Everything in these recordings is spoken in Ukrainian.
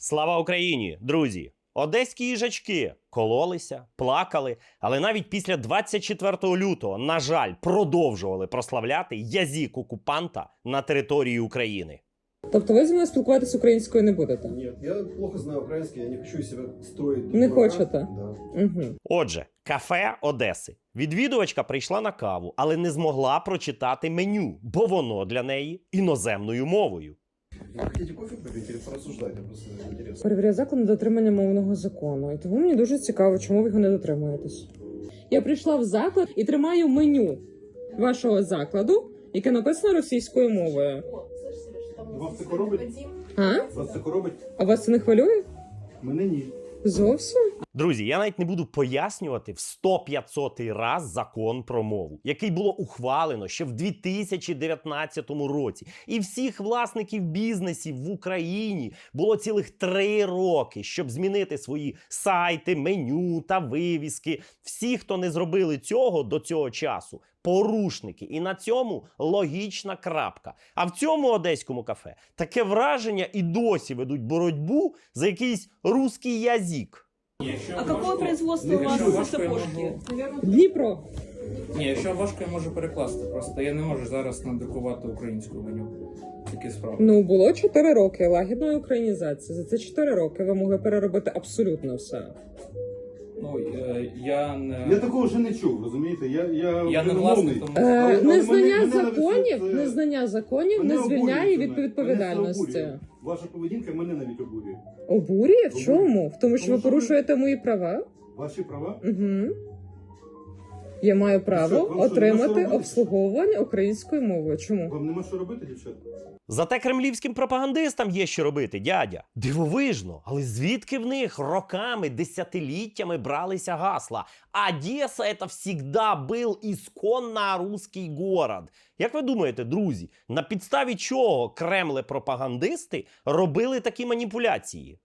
Слава Україні, друзі! Одеські їжачки кололися, плакали, але навіть після 24 лютого, на жаль, продовжували прославляти язик окупанта на території України. Тобто ви зі мною спілкуватися українською не будете? Нет, я плохо знаю украинский, я не хочу из себя строить. Не дурака. хочете? Да. Угу. Отже, кафе Одеси. Відвідувачка прийшла на каву, але не змогла прочитати меню, бо воно для неї іноземною мовою. Вы хотите кофе попить или порассуждать? Я просто интересно. Перевіряю заклад на дотримання мовного закону. І тому мені дуже цікаво, чому ви його не дотримуєтесь. Я прийшла в заклад і тримаю меню вашого закладу, яке написано російською мовою. Вас це коробить? А? Вас це коробить? А вас це не хвилює? Мене ні. Зовсім? Друзі, я навіть не буду пояснювати в 100-500 раз закон про мову, який було ухвалено ще в 2019 році. І всіх власників бізнесів в Україні було цілих три роки, щоб змінити свої сайти, меню та вивіски. Всі, хто не зробили цього до цього часу, порушники. І на цьому логічна крапка. А в цьому одеському кафе таке враження і досі ведуть боротьбу за якийсь русський язик. А какое производство у вас сапожки? Дніпро. Ні, якщо важко, я можу перекласти. Просто я не можу зараз надрукувати українську меню. Такі справи. Ну було 4 роки лагідної українізації. За ці 4 роки ви могли переробити абсолютно все. Ну, е, я не. Я такого вже не чув, розумієте? Я, я, Я не власник, тому- Е, Але- незнання мене- законів, навіть, е, незнання законів Мене не звільняє обурює від це. Мене це відповідальності. обурює. Ваша поведінка мене навіть обурює. Обурює? В Обурює. чому? В тому, що Тому ви що ви- порушуєте мої права? Ваші права? Угу. Я маю право що, вам що, нема що отримати робити? обслуговування українською мовою. Чому? Вам нема що робити, дівчата? Зате кремлівським пропагандистам є що робити, дядя. Дивовижно, але звідки в них роками, десятиліттями бралися гасла? Одеса это всегда был исконно русский город. Як ви думаєте, друзі, на підставі чого кремле пропагандисти робили такі маніпуляції?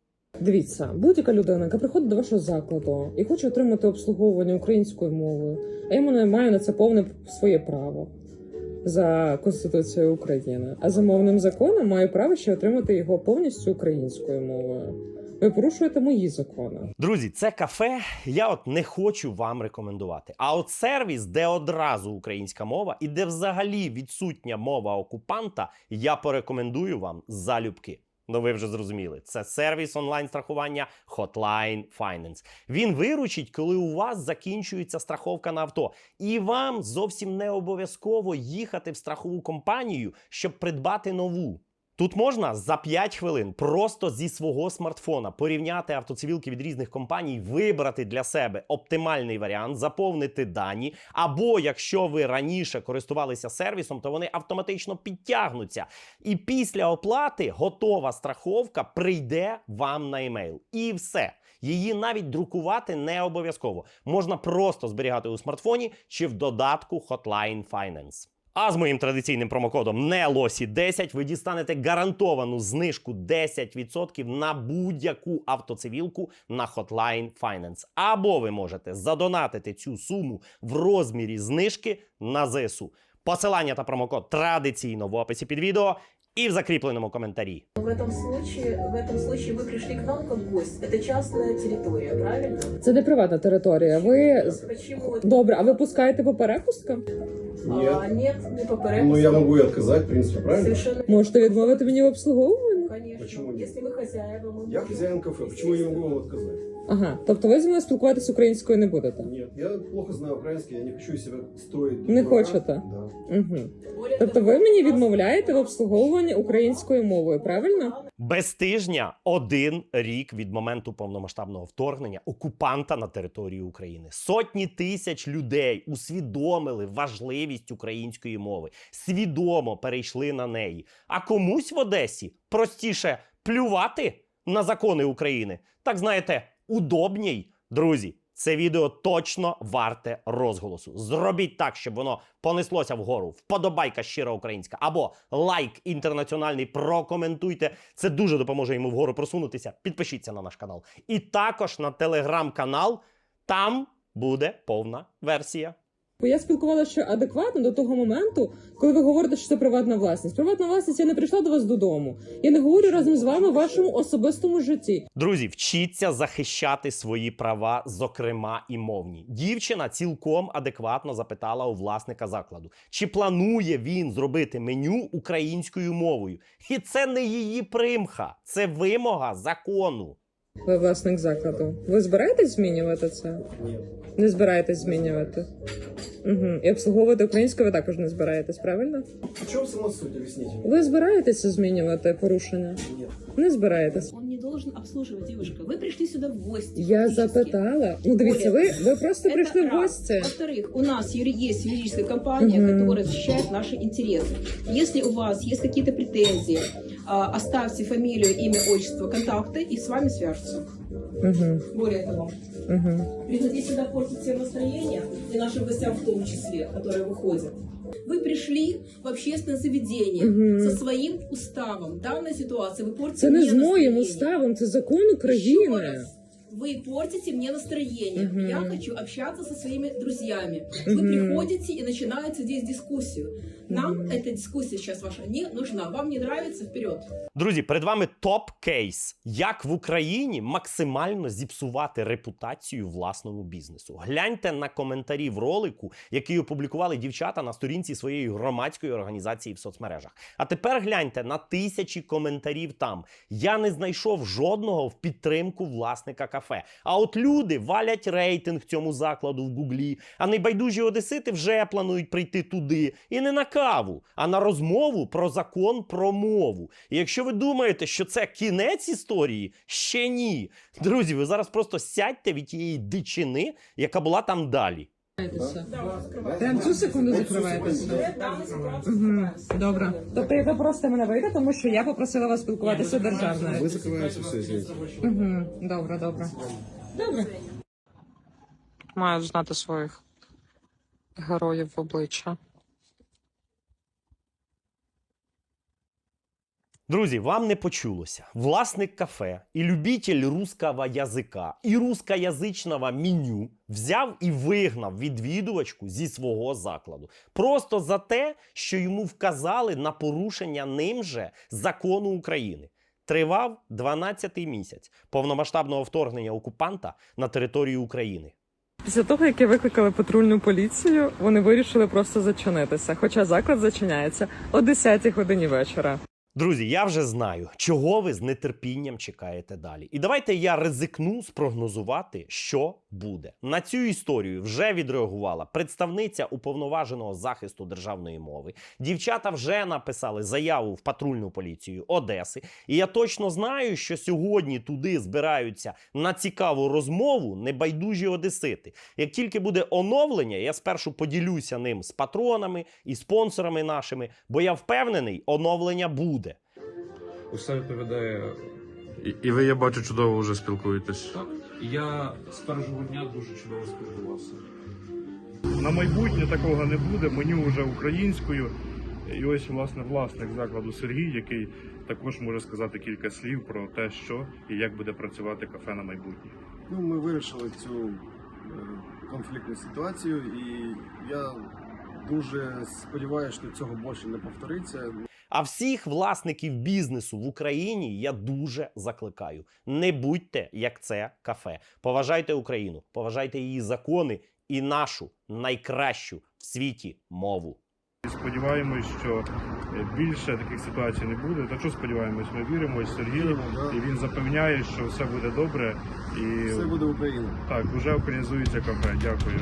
Дивіться, будь-яка людина, яка приходить до вашого закладу і хоче отримати обслуговування українською мовою, а я мене маю на це повне своє право за Конституцією України. А за мовним законом маю право ще отримати його повністю українською мовою. Ви порушуєте мої закони. Друзі, це кафе я от не хочу вам рекомендувати. А от сервіс, де одразу українська мова і де взагалі відсутня мова окупанта, я порекомендую вам залюбки. Ну, ви вже зрозуміли, це сервіс онлайн-страхування Hotline Finance. Він виручить, коли у вас закінчується страховка на авто, і вам зовсім не обов'язково їхати в страхову компанію, щоб придбати нову. Тут можна за 5 хвилин просто зі свого смартфона порівняти автоцивілки від різних компаній, вибрати для себе оптимальний варіант, заповнити дані. Або якщо ви раніше користувалися сервісом, то вони автоматично підтягнуться. І після оплати готова страховка прийде вам на емейл. І все. Її навіть друкувати не обов'язково. Можна просто зберігати у смартфоні чи в додатку Hotline Finance. А з моїм традиційним промокодом NELOSI10 ви дістанете гарантовану знижку 10% на будь-яку автоцивілку на Hotline Finance. Або ви можете задонатити цю суму в розмірі знижки на ЗСУ. Посилання та промокод традиційно в описі під відео і в закріпленому коментарі. В этом случае, в этом случае вы пришли к нам как гость. Это частная территория, правильно? Це не приватна територія. Ви Почему? это- добре, а ви пускаєте по перепусткам? А, нет, не по порядку. Ну, я могу и отказать, в принципе, правильно? Совершенно Можете відмовити мені в обслуговуванні? конечно. Почему нет? Если вы хозяева, мы Я можем- хозяин кафе, почему я не могу вам отказать? Ага, тобто ви зі мною спілкуватися українською не будете? Нет, я плохо знаю украинский, я не хочу из себя строить Не дурака. хочете? Да. Угу. Тобто ви мені відмовляєте в обслуговуванні українською мовою, правильно? Без тижня один рік від моменту повномасштабного вторгнення окупанта на територію України. Сотні тисяч людей усвідомили важливість української мови, свідомо перейшли на неї. А комусь в Одесі простіше плювати на закони України. Так знаєте, удобній, друзі. Це відео точно варте розголосу. Зробіть так, щоб воно понеслося вгору. Вподобайка щира українська або лайк інтернаціональний. Прокоментуйте. Це дуже допоможе йому вгору просунутися. Підпишіться на наш канал. І також на телеграм-канал. Там буде повна версія. Бо я спілкувалася ще адекватно до того моменту, коли ви говорите, що це приватна власність. Приватна власність я не прийшла до вас додому. Я не говорю разом з вами в вашому особистому житті. Друзі, вчіться захищати свої права, зокрема і мовні. Дівчина цілком адекватно запитала у власника закладу, чи планує він зробити меню українською мовою. І це не її примха, це вимога закону. Ви власник закладу. Ви збираєтесь змінювати це? Ні. Не збираєтесь змінювати. Угу. І обслуговувати українською ви також не збираєтесь, правильно? В чому сама суть? Ви збираєтеся змінювати порушення? Ні. Не збираєтесь. Должен обслуживать девушка. Вы пришли сюда в гости. Я запитала. Ну дивіться, ви, ви просто Это прийшли в раз. гості. Во-вторых, у нас юри- есть юридическая компания, Мгм. которая защищает наши интересы. Если у вас есть какие-то претензии, а, оставьте фамилию, имя, отчество, контакты, и с вами свяжутся. Угу. Более того, Угу. приходите сюда портить все настроение, и нашим гостям в том числе, которые выходят. Вы пришли в общественное заведение угу. со своим уставом. Данная ситуація ви вы портите Це не з моїм уставом, це закон України раз. Вы портите мне настроение. Мгм. Я хочу общаться со своими друзьями. Вы Мгм. приходите и начинаете здесь дискуссию. Нам Мгм. эта дискуссия сейчас ваша не нужна. Вам не нравится вперед. Друзі, перед вами топ-кейс, як в Україні максимально зіпсувати репутацію власному бізнесу. Гляньте на коментарі в ролику, який опублікували дівчата на сторінці своєї громадської організації в соцмережах. А тепер гляньте на тисячі коментарів там. Я не знайшов жодного в підтримку власника кафе. А от люди валять рейтинг цьому закладу в Гуглі, а небайдужі одесити вже планують прийти туди і не на каву, а на розмову про закон про мову. І якщо ви думаєте, що це кінець історії, ще ні. Друзі, ви зараз просто сядьте від тієї дичини, яка була там далі. Прям цю секунду закриваєтеся. Угу. Добре. Тобто ви просто мене вийде, тому що я попросила вас спілкуватися державною. Ви закриваєте все, звідси. Угу. Добре, добре. Добре. мають знати своїх героїв в обличчя. Друзі, вам не почулося. Власник кафе і любитель русского язика і рускоязичного меню взяв і вигнав відвідувачку зі свого закладу. Просто за те, що йому вказали на порушення ним же закону України. Тривав 12-й місяць повномасштабного вторгнення окупанта на територію України. Після того, як я викликала патрульну поліцію, вони вирішили просто зачинитися. Хоча заклад зачиняється о 10 годині вечора. Друзі, я вже знаю, чого ви з нетерпінням чекаєте далі. І давайте я ризикну спрогнозувати, що буде. На цю історію вже відреагувала представниця уповноваженого захисту державної мови. Дівчата вже написали заяву в патрульну поліцію Одеси. І я точно знаю, що сьогодні туди збираються на цікаву розмову небайдужі одесити. Як тільки буде оновлення, я спершу поділюся ним з патронами і спонсорами нашими, бо я впевнений, оновлення буде. Усе відповідає І, і ви, я бачу, чудово вже спілкуєтесь. так. Я з першого дня дуже чудово спілкувався. На майбутнє такого не буде. Меню вже українською. І ось, власне, власник закладу Сергій, який також може сказати кілька слів про те, що і як буде працювати кафе на майбутнє. Ну, ми вирішили цю е, конфліктну ситуацію, і я дуже сподіваюся, що цього більше не повториться. А всіх власників бізнесу в Україні я дуже закликаю: не будьте як це кафе. Поважайте Україну, поважайте її закони і нашу найкращу в світі мову. Сподіваємось, що е, більше таких ситуацій не буде. Та що сподіваємось, ми віримо да. і він запевняє, що все буде добре. І Все буде Україна. так, вже організується кафе. Дякую.